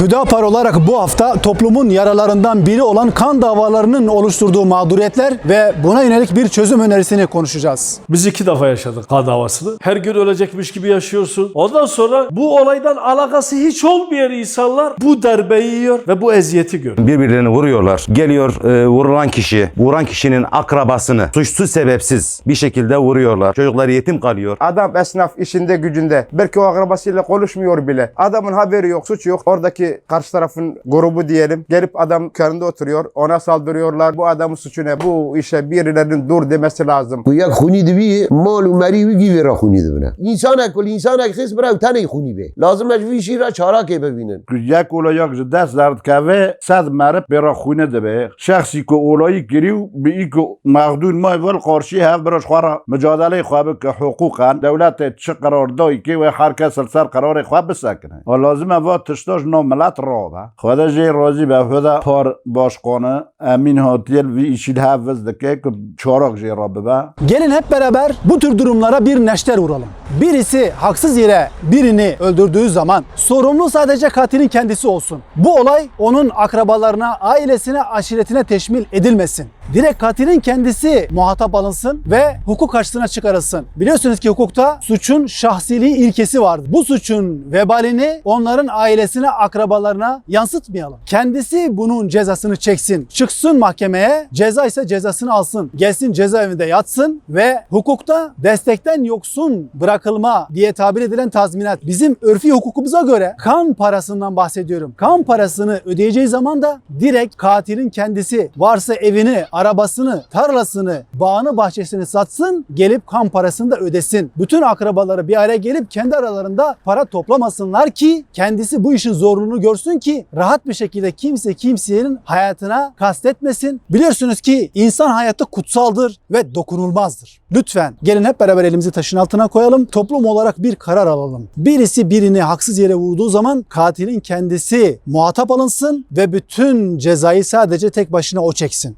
Hüdapar olarak bu hafta toplumun yaralarından biri olan kan davalarının oluşturduğu mağduriyetler ve buna yönelik bir çözüm önerisini konuşacağız. Biz iki defa yaşadık kan davasını. Her gün ölecekmiş gibi yaşıyorsun. Ondan sonra bu olaydan alakası hiç olmayan insanlar bu darbeyi yiyor ve bu eziyeti görüyor. Birbirlerini vuruyorlar. Geliyor e, vurulan kişi, vuran kişinin akrabasını suçsuz sebepsiz bir şekilde vuruyorlar. Çocuklar yetim kalıyor. Adam esnaf işinde gücünde. Belki o akrabasıyla konuşmuyor bile. Adamın haberi yok, suç yok. Oradaki hani karşı tarafın grubu diyelim. Gelip adam karında oturuyor. Ona saldırıyorlar. Bu adamın suçu ne? Bu işe birilerinin dur demesi lazım. Bu yak huni dibi mal و مری وی گیوی را خونی دبنه انسان کل انسان اک خیس برای تنه خونی به لازم اش وی شیرا چارا که ببینن یک اولا یک دست درد کوه صد مره برا خونه دبه شخصی که اولایی گریو به ای که مغدون ما اول قارشی هف براش خوارا مجادله خواب که حقوقا دولت چه قرار دایی که و هر کس سر قرار خواب بسکنه لازم اوا تشتاش نام ji nav milet rabe xwede jê razî be hûda par başkanı emîn hatiye vî îşî hev viz dike ku çarak jê ra bibe Gelin hep beraber bu tür durumlara bir neşter vuralım. Birisi haksız yere birini öldürdüğü zaman sorumlu sadece katilin kendisi olsun. Bu olay onun akrabalarına, ailesine, aşiretine teşmil edilmesin. Direkt katilin kendisi muhatap alınsın ve hukuk karşısına çıkarılsın. Biliyorsunuz ki hukukta suçun şahsiliği ilkesi vardır. Bu suçun vebalini onların ailesine, akrabalarına yansıtmayalım. Kendisi bunun cezasını çeksin. Çıksın mahkemeye, ceza ise cezasını alsın. Gelsin cezaevinde yatsın ve hukukta destekten yoksun bırakılma diye tabir edilen tazminat. Bizim örfi hukukumuza göre kan parasından bahsediyorum. Kan parasını ödeyeceği zaman da direkt katilin kendisi varsa evini, arabasını, tarlasını, bağını, bahçesini satsın, gelip kan parasını da ödesin. Bütün akrabaları bir araya gelip kendi aralarında para toplamasınlar ki kendisi bu işin zorluğunu görsün ki rahat bir şekilde kimse kimsenin hayatına kastetmesin. Biliyorsunuz ki insan hayatı kutsaldır ve dokunulmazdır. Lütfen gelin hep beraber elimizi taşın altına koyalım. Toplum olarak bir karar alalım. Birisi birini haksız yere vurduğu zaman katilin kendisi muhatap alınsın ve bütün cezayı sadece tek başına o çeksin.